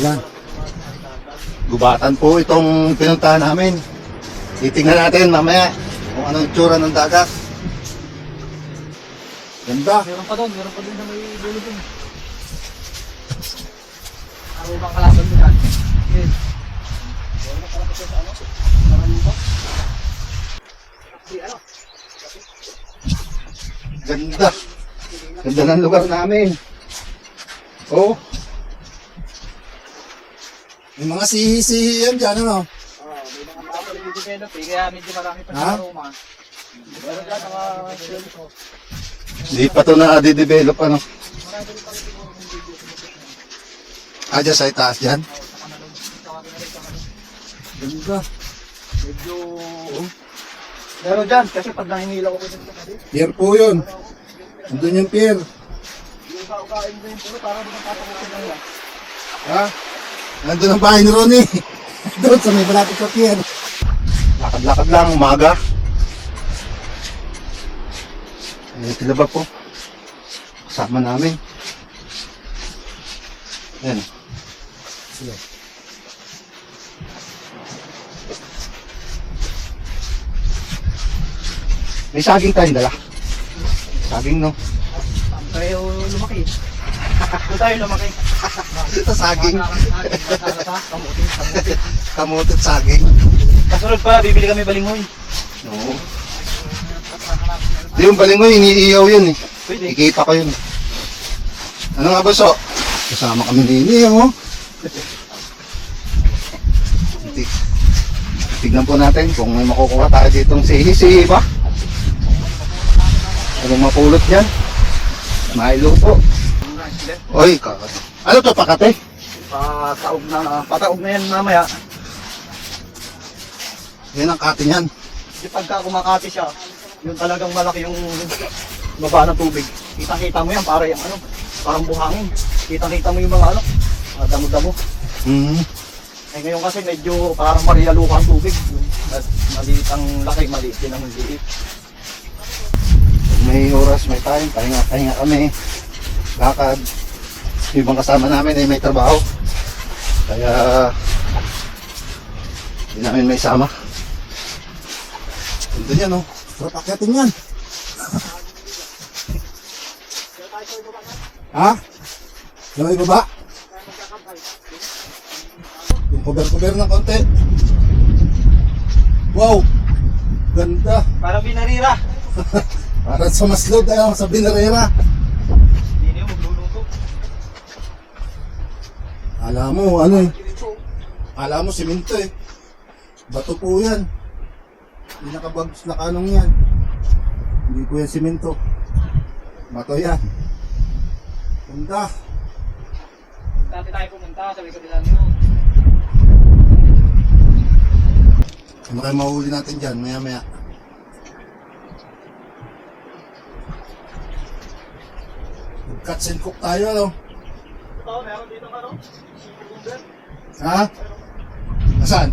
Ayan. Gubatan po itong pinuntahan namin. Titingnan natin mamaya kung anong tsura ng dagat. Ganda. Meron pa doon, meron pa doon sa may dulo doon. Ano bang kalaban mo dyan? Yes. Ganda. Ganda ng lugar namin. Oh. May mga sihi-sihi yan dyan, ano? Oh, may mga tao rin develop eh, kaya medyo marami pa sa aroma. Meron dyan mga ko. Hindi pa ito na-develop, ano? Ah, dyan sa itaas dyan? Ganda. Medyo... Meron dyan, kasi pag nahinila ko kabit, Pier po yun. Andun yung pier. yung kaukain ko yung puro, parang doon ang papakutin lang. Ha? Nandun ang bahay ni Ronnie. Doon sa may malapit sa pier. Lakad-lakad lang, umaga. Eh, sila ba po? Kasama namin. Yan. Sila. May saging tayong dala. Saging, no? Tayo lumaki? Saan tayo lumaki? Ito saging. Kamutin, kamutin. Kamutot saging. Kasunod pa, bibili kami balinghoy. Oo. Di yung balingoy, iniiyaw yun eh. Pwede. Ikita ko yun. Ano nga ba, so? Kasama kami din eh, oh. Tig Tignan po natin kung may makukuha tayo ditong sihi-sihi ba? Anong mapulot yan? Mailuto. Oy, ka ano to, pakate? Pataog na, pataog na yan mamaya. Yan ang kate niyan. Di pagka kumakati siya, yung talagang malaki yung baba ng tubig. Kitang-kita mo yan, para yung ano, parang buhangin. Kitang-kita mo yung mga ano, damo-damo. Hmm. Eh ngayon kasi medyo parang marialuka ang tubig. At maliit ang laki, maliit din ang liit. May oras, may time, pahinga, pahinga kami. Lakad. Yung ibang kasama namin ay may trabaho. Kaya, hindi namin may sama. Ito yan, oh. Sarap akyatin yan. ha? Yung may baba? Yung cover-cover ng konti. Wow! Ganda! Parang binarira. Para sa maslod tayo sa binarera. Alam mo, ano eh. Alam mo, simento eh. Bato po yan. Hindi nakabags na kanong yan. Hindi po yan simento. Bato yan. Ganda. Dati tayo pumunta, sabi ko nila nyo. Ano kayo mahuli natin dyan, maya maya. Cuts and cook tayo, ano? Ito, meron dito ano? Ha? Nasaan?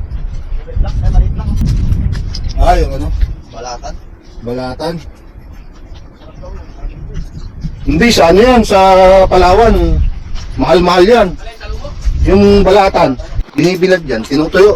Ah, yung ano? Balatan. Balatan. Hindi, sa ano yan, sa Palawan. Mahal-mahal yan. Yung balatan, binibilad yan, tinutuyo.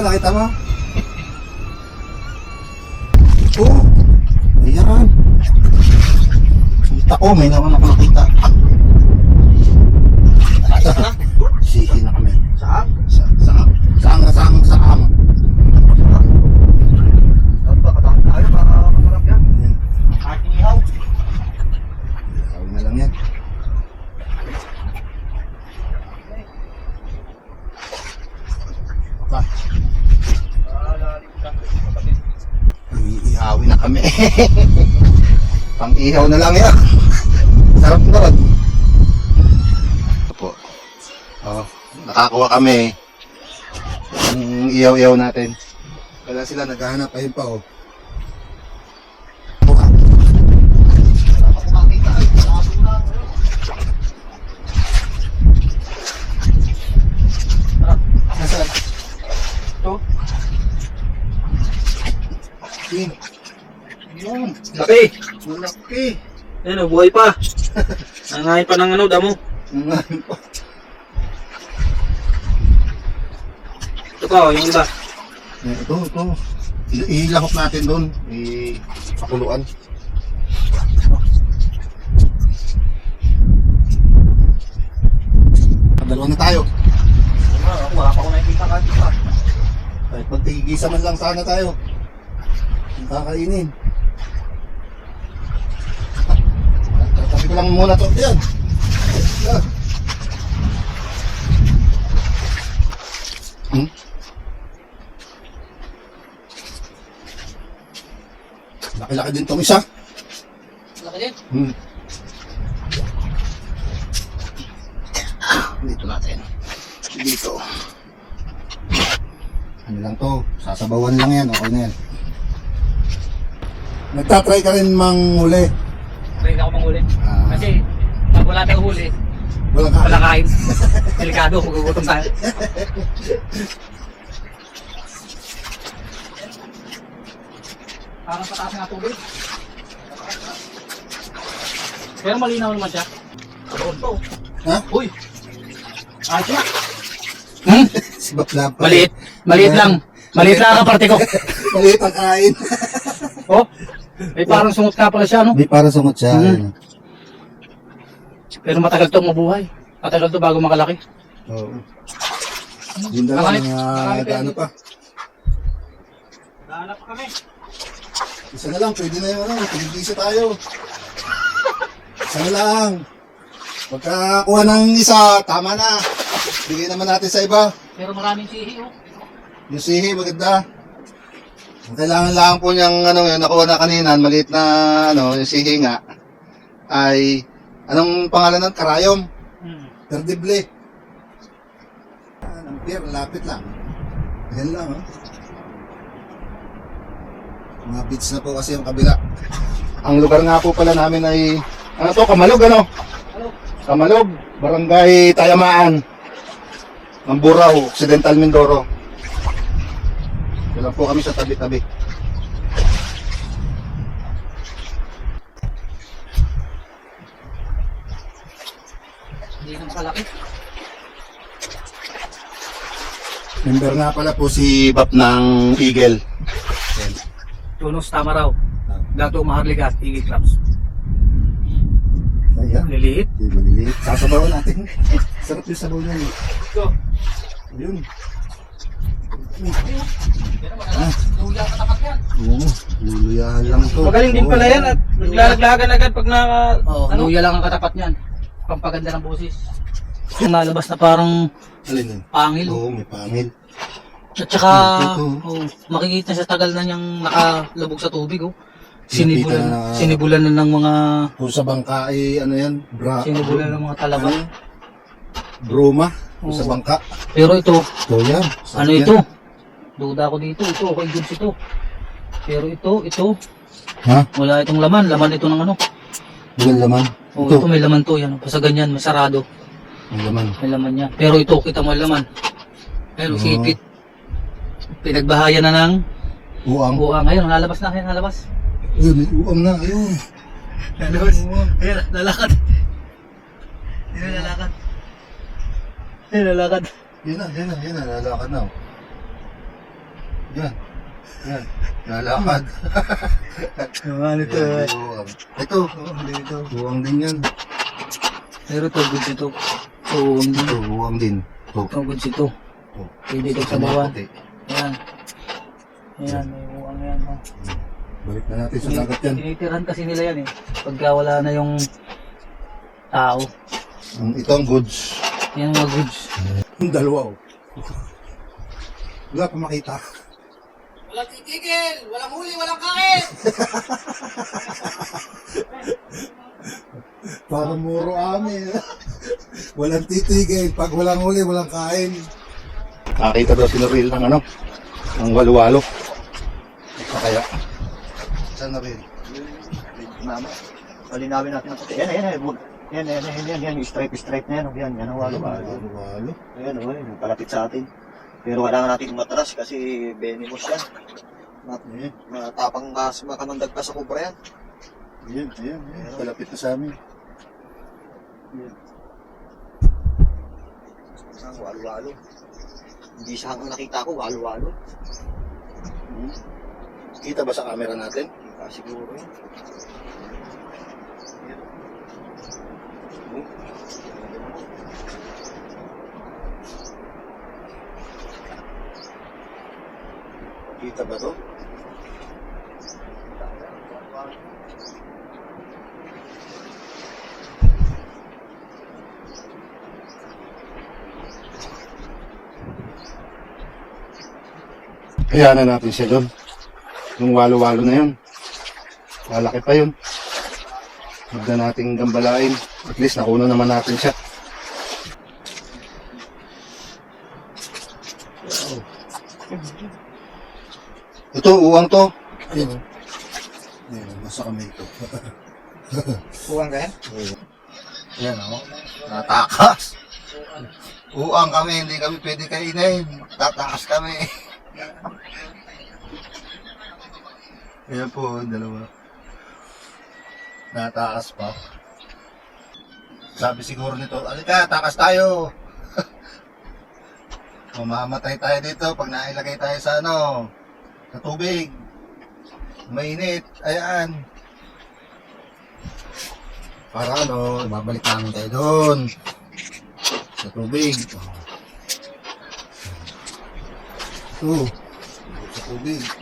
Nakita mo? Oo. Ayan. Kita ko, may naman ako nakita. Sihi na kami. Saan? Sa, sa, saang, saang, saang. Saan ba? Katang tayo, para masarap yan. Ayan. Aking ihaw. Tawag na lang yan. Pa, Ah, lalim ka. Kapatid. iihawi na kami. Pang ihaw na lang yan. Sarap na rin. Ito po. Oh, nakakuha kami. Ang iyaw-iyaw natin. Kaya sila naghahanap. Ayun pa oh. Buka. Nasaan? Ito. Yun. Yun. Laki. Malaki. Ayun, oh, buhay pa. Nangain pa ng ano, damo. Nangahin pa. Ito pa, oh, yung iba. Eh, Ito, ito. Ilahok natin doon. I-pakuluan. Dalawa na tayo. Wala pa ako nakikita ka. Kahit magtigisa man lang sana tayo. Ang kakainin. Ko lang muna to. Yan. Yan. Hmm? Laki-laki din tong isa. Laki din. Hmm. Dito natin. Dito. Ano lang to? Sasabawan lang yan. Okay na yan. Nagtatry ka rin manghuli. Pwede ako manghuli. Ah. Kasi, pag wala tayong huli, Walang wala kain. Delikado, magugutom tayo. Parang pataas nga tubig. Pero malinaw naman siya. Oo to. Ha? Uy! Ayos na. si Bakla pa. Maliit. Maliit lang. Maliit lang ang kaparte ko. Maliit ang kain. Oh, eh parang sungot nga pala siya, no? Di para sungot siya. Mhm. Pero matagal to mabuhay. Matagal to bago makalaki. Oo. Yun na lang. Nakalit- Mga nakalit yan. ano pa. Nahanap kami. Isa na lang. Pwede na yung ano. Pinigisa tayo. Isa na lang. Pagkakuha ng isa, tama na. Bigay naman natin sa iba. Pero maraming sihi, oh. Yung sihi, maganda. Ang kailangan lang po niyang ano, yung nakuha na kanina, maliit na ano, yung sihi nga, ay, anong pangalan ng karayom? Hmm. Perdible. Ah, ang pier, lapit lang. Yan lang, oh. Mga beach na po kasi yung kabila. Ang lugar nga po pala namin ay, ano to, Kamalog, ano? Kamalog, Barangay Tayamaan. Mamburao, Occidental Mindoro. Wala po kami sa tabi-tabi. Hindi na makalaki. Member nga pala po si Bap ng Eagle. Tunos tama raw. Dato Maharlikas, Igi Clubs. Ayan. Liliit. Di maliliit. Sasabawan natin. Sarap yung sabaw niya. Ito. Ayun. Yan naman, ano? Luya ka tapat yan. Oo. Luluyahan lang to. Magaling din pala yan at naglalaglagan agad pag naka... Oo, ano? luya lang ang katapat niyan. Pampaganda ng boses. Yung nalabas na parang Alin yun? pangil. Oo, may pangil. At saka, oh, makikita sa tagal na niyang nakalabog sa tubig. Oh. Nakita Sinibulan, na- sinibulan na ng mga Kung sa bangka ay ano yan? Bra, sinibulan ng mga talaba. Ano? Broma. Kung sa Oo. bangka. Pero ito, Ito yan. Ano yan. ito? Duda ko dito. Ito, okay goods ito. Pero ito, ito, Ha? wala itong laman. Laman ito ng ano. Walang laman. Oh, Ito. ito. may laman to. Yan. Basta ganyan, may sarado. May laman. May laman niya. Pero ito, kita mo laman. Pero Oo. sipit. Pinagbahayan na ng Uang. buha. Ngayon, nalabas na. Ngayon, nalabas. Ayun, may uang na. Ayun. Lalabas. Ayun, lalakad. Ayun, lalakad. Ayun, lalakad. Yan na, yan na, yan na. Lalakad na. oh. Yan. Yan. Lalakad. Yan, may uwang. Ito. Ito. Uwang din yan. Pero ito, goods ito. So, hindi. Ito, uwang din. Ito. Ito, goods ito. Oh. Pwede ito sa. Puti. Ayan. Ayan, may uwang yan. Oh. Balik na natin sa dagat yan. Tinitirahan kasi nila yan eh. Pagka wala na yung tao. Ang ito ang goods. Yan mga goods. Yung dalawa oh. Wala pa makita. Walang titigil! Walang huli! Walang kain! Para muro amin. Walang titigil. Pag walang huli, walang kain. Nakita daw si Noril ng ano, ng walo-walo. Kaya, saan Noril? Mama. Malinawin natin ang puti. Yan, yan, yan. Yan, yan, yan, yan, yan. Stripe, stripe na yan. Yan, yan ang walo. Walo-walo. Ayan, oh, yan. Palapit sa atin. Pero kailangan natin matras kasi venomous yan. Mat matapang kas, makamandag pa sa kubra yan. ayan, ayan, ayan. Palapit na sa amin. Ang walo-walo. Hindi siya ang nakita ko, walo-walo. Hmm. Kita ba sa camera natin? Kita siguro yun. Kita ba to? Hayaan na natin siya doon. Yung walo-walo na yun. Malaki pa yun. Huwag na nating gambalain. At least nakuna naman natin siya. Ito, uwang to. Ayan. Ayan, nasa kamay ko. Buwang ka yan? Ayan, o. Natakas. Uang kami, hindi kami pwede kainin. Tatakas kami. Ayan po, dalawa. Natakas pa. Sabi siguro nito, alika, takas tayo. Mamamatay tayo dito pag nailagay tayo sa ano, sa tubig. Mainit, ayan. Para ano, babalik namin tayo doon. Sa tubig. Ito. Sa tubig.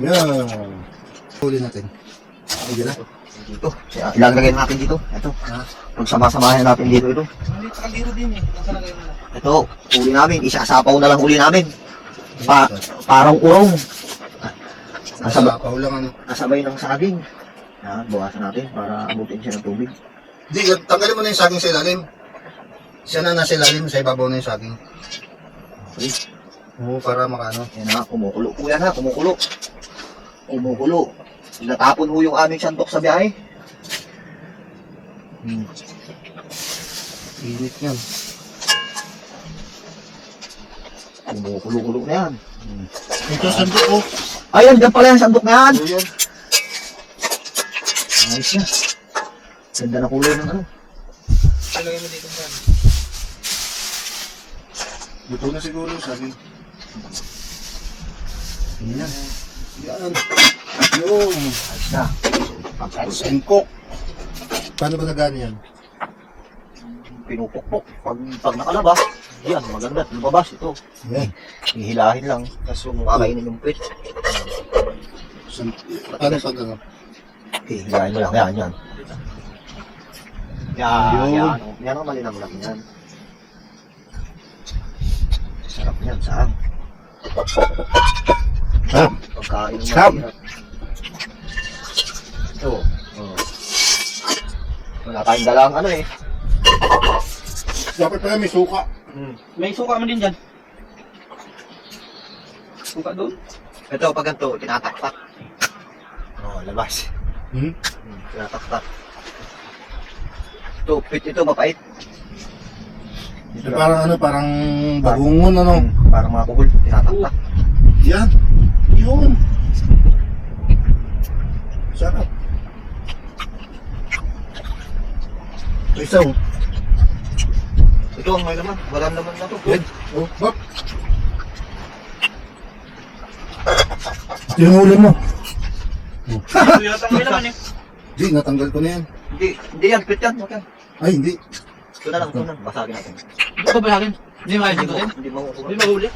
Yan. Huli natin. Ayan na. Dito. Ilalagay natin dito. Ito. Ha? Pagsama-samahin natin dito ito. Hindi, kaliro din eh. Nakalagay mo na. Ito. Huli namin. Isasapaw na lang huli namin. Pa parang urong. Sabaw lang ano. kasabay ng saging. Yan. Bukasan natin para abutin siya ng tubig. Hindi, tanggalin mo na yung saging sa ilalim. Siya na nasa ilalim, sa ibabaw na yung saging. Okay. Oo, para makano. Yan na. Kumukulo po yan ha. Kumukulo. Kumukulo. Natapon ho yung aming sandok sa biyahe. Hmm. Init yan. Kumukulo-kulo na yan. Ito, sandok ko. Ayan, dyan pala yung sandok na yan. Ano yan? Ayos na. Ganda na kulay ng ano. Kalagay mo dito yan. Luto na siguro yung saging. Yan. Yan. Yung. Ayos na. Tapos. Paano ba nagano yan? Pinupukpok. Pag, pag nakalabas, yan, maganda. Lumabas ito. Yan. Ihilahin lang. Tapos yung kakainin yung pit. San, paano pag ano? Ihilahin mo lang. Yan, yan. Yan, yan. Yan ang malinang lang yan. Sarap yan, saan? Ha? Pagkain Sarap. mahirap. Ito. Oh. Wala tayong dalang ano eh. Dapat pala may suka. Hmm. May suka mo din dyan. Suka doon? Ito, pag ganito, tinataktak. Oh, labas. Hmm? Hmm, tinataktak. Ito, pit ito, mapait. Ito. Parang ano, parang bagungon ano. Hmm, parang mga bubol, tinataktak. Yan. Yun. Sarap. Isa oh. Ito ang may laman, walang laman na to. Yan. Oh, bak. Yung huli mo. Ito yata may laman eh. Di, natanggal ko na yan. Hindi, hindi yan, pit yan, wag yan. Ay, hindi. Ito na lang, ito na, basagin natin. Hindi ko ba akin? Hindi mo kaya sigutin? Hindi makukuha. Hindi mahuli.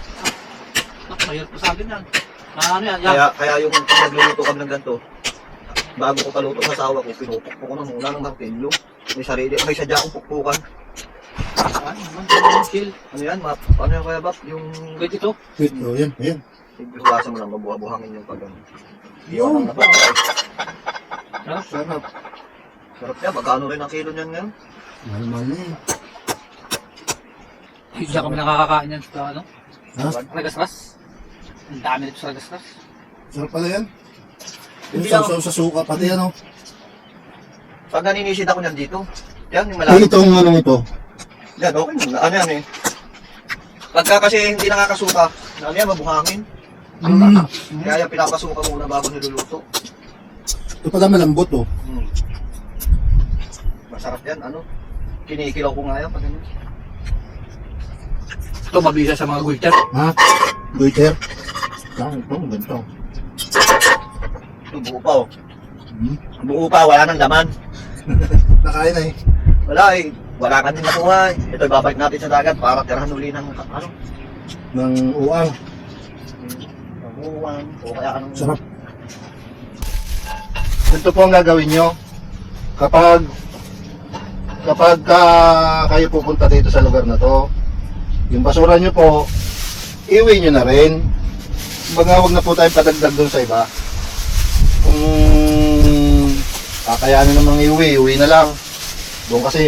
Mahirap pa sa akin yan. Ah, ano yan? Yan. Kaya, kaya yung pag nagluluto kami ng ganito, bago ko paluto sa asawa ko, pinupukpok ko na muna ng martilyo. May sarili, may sadya akong pukpukan. Ah, naman, chill. Ano yan, map? Paano yan kaya, Bap? Yung Wait, ito. Wait, oh, yan, yan. Hugasan mo lang, mabuha-buhangin yung pag ano. Yun. Ah, Sarap. Sarap yan, magkano rin ang kilo niyan ngayon? Mahal-mahal na yan. Diyan kami nakakakain yan sa ano? Ha? Ragasras. Ang dami nito sa ragasras. Sarap pala yan. Yung Hindi sausaw sa suka, pati ano. Pag naninisid ako niyan dito, yan yung malaki. itong ano ito. Yan, okay. Ano yan eh. Pagka kasi hindi nakakasuka, ano yan, mabuhangin. Mm. Kaya yan, pinapasuka muna bago niluluto. Ito pala malambot oh. Hmm. Masarap yan, ano. Kinikilaw ko nga yan pag ano. Ito mabisa sa mga gulter. Ha? Goiter? Saan ito? Ganito. Ito, buo pa oh. Hmm. Buo pa, wala nang laman. Nakain na eh. Wala eh. Wala ka din nakuha eh. Ito, ibabalik natin sa dagat para tirahan uli ng ano. Ng uang. Nakuha. O kaya anong... Sarap. Ito po ang gagawin nyo. Kapag kapag ah, kayo pupunta dito sa lugar na to, yung basura nyo po, iwi nyo na rin. Kumbaga, huwag na po tayo padagdag doon sa iba. Kung kakayanin namang iwi, iwi na lang. Doon kasi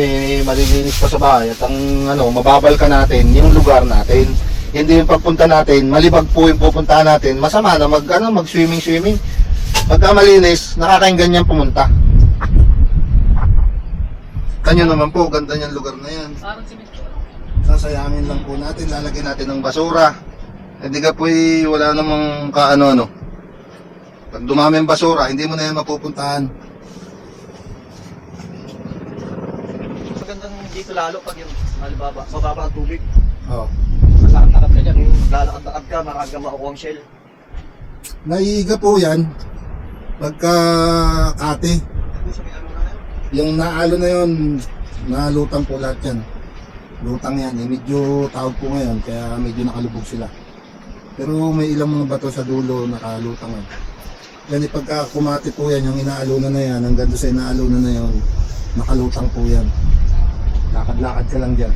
malilinis pa sa bahay at ang ano, mababal ka natin yung lugar natin. Hindi yung pagpunta natin, malibag po yung pupuntahan natin. Masama na mag ano, mag swimming swimming. Pagka malinis, nakakainggan yan pumunta. Kanyo naman po, ganda niyang lugar na yan. Sasayangin lang po natin, lalagyan natin ng basura. Hindi ka po eh, wala namang kaano-ano. Pag dumami ang basura, hindi mo na yan mapupuntahan. Magandang dito lalo pag yung malibaba, mababa ang tubig. Oh. Masarap-sarap ka dyan. Yung maglalakad-lakad ka, marami kang makukuha ang shell. Naiiga po yan pagka yan. Yung naalo na yon, nalutang po lahat yan. Lutang yan, eh, medyo tawag po ngayon, kaya medyo nakalubog sila. Pero may ilang mga bato sa dulo, nakalutang yan. Eh, pagka kumati po yan, yung inaalunan na yan, hanggang doon sa inaalunan na yon, nakalutang po yan. Lakad-lakad ka lang dyan.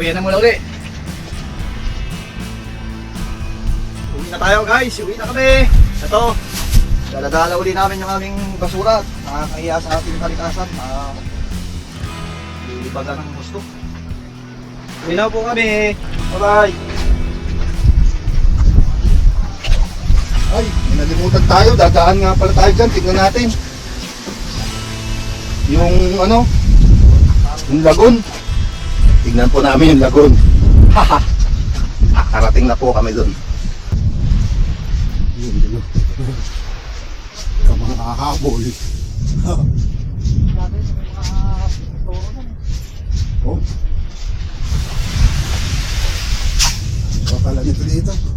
Uwi na muna uli. Uwi na tayo guys, uwi na kami. Ito, daladala uli namin yung aming basura. Nakakahiya sa ating kalikasan. Ibaga ng gusto. Uwi na po kami. Bye-bye. Ay, nalimutan tayo. Dadaan nga pala tayo dyan. Tingnan natin. Yung ano, yung lagon. Tingnan po namin yung lagon. Haha. Nakarating na po kami doon. Yun, yun. Ikaw mga hahabol. oh. Ikaw pala nito dito.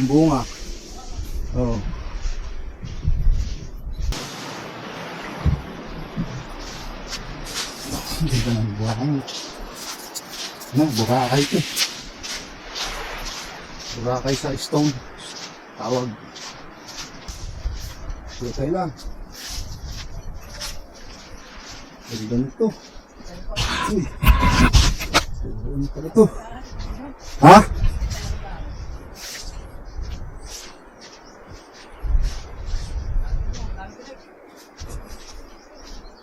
Yung bunga. Oo. Hindi ka nang buhang. Ano, burakay ito. Burakay sa stone. Tawag. Burakay lang. Ganda nito. Uy. Ganda pala ito. Ha?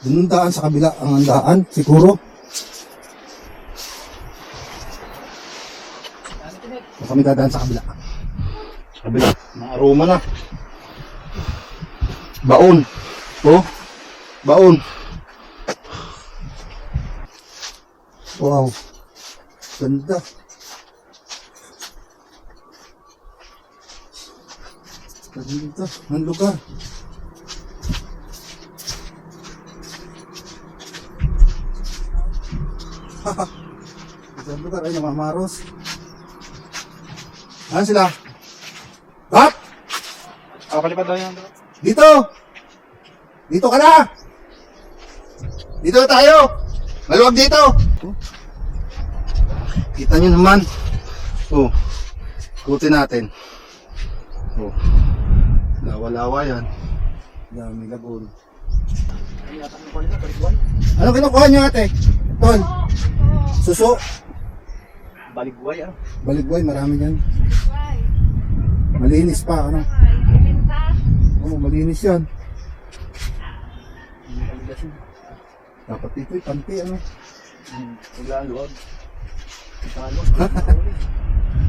Ang daan sa kabila ang handaan, siguro. Baka kami dadaan sa kabila. Sa kabila. Mga aroma na. Baon. Oh. Baon. Wow. Ganda. Ganda ng lugar. Ito ang lugar ay namamaros. Ano sila? Bap! Ah, palipad daw yan. Dito! Dito ka na! Dito na tayo! Maluwag dito! Kita nyo naman. Oh. Kutin natin. Oh. Lawa-lawa yan. Dami lagun. Ano kinukuha nyo ate? Ton? Suso? Baligway ah. Baligway, marami yan. Malinis pa, ano? Oo, oh, malinis yan. Dapat dito, eh, panti, ano? Wala ang luwag. Talo.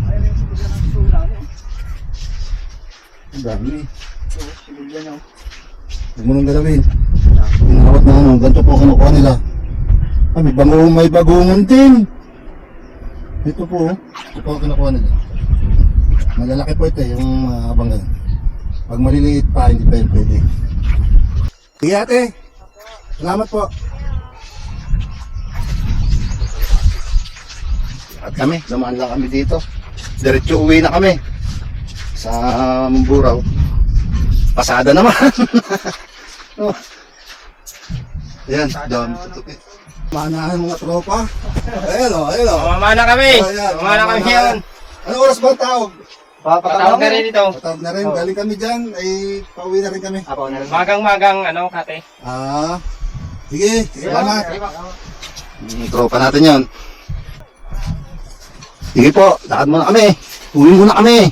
Ayun yung sulugan ng sula niya. Ang dami. So, similya niya. Huwag mo nang galawin. Pinawat na ano, ganito po kinukuha nila. Ah, may bangungon, may bagungon din. Ito po, oh. ito po ang kinukuha nila. Malalaki po ito, eh, yung uh, bangay. Pag maliliit pa, hindi pa yun pwede. Sige ate. Salamat po. At kami, dumaan lang kami dito. Diretso uwi na kami. Sa Mamburaw. Pasada naman. oh. Yan, dami tutupit. Manahan mga tropa. Ayan o, ayan o. Mamana kami. Ayan, Mamana kami ngayon. Ano oras ba ang tawag? Patawag na rin ito. Patawag na rin. Galing kami dyan. Ay, pauwi na rin kami. Apo na rin. Magang-magang, ano, kate. Ah, sige, salamat. Yung tropa natin yon. Sige po, lakad muna kami. Uwi muna kami.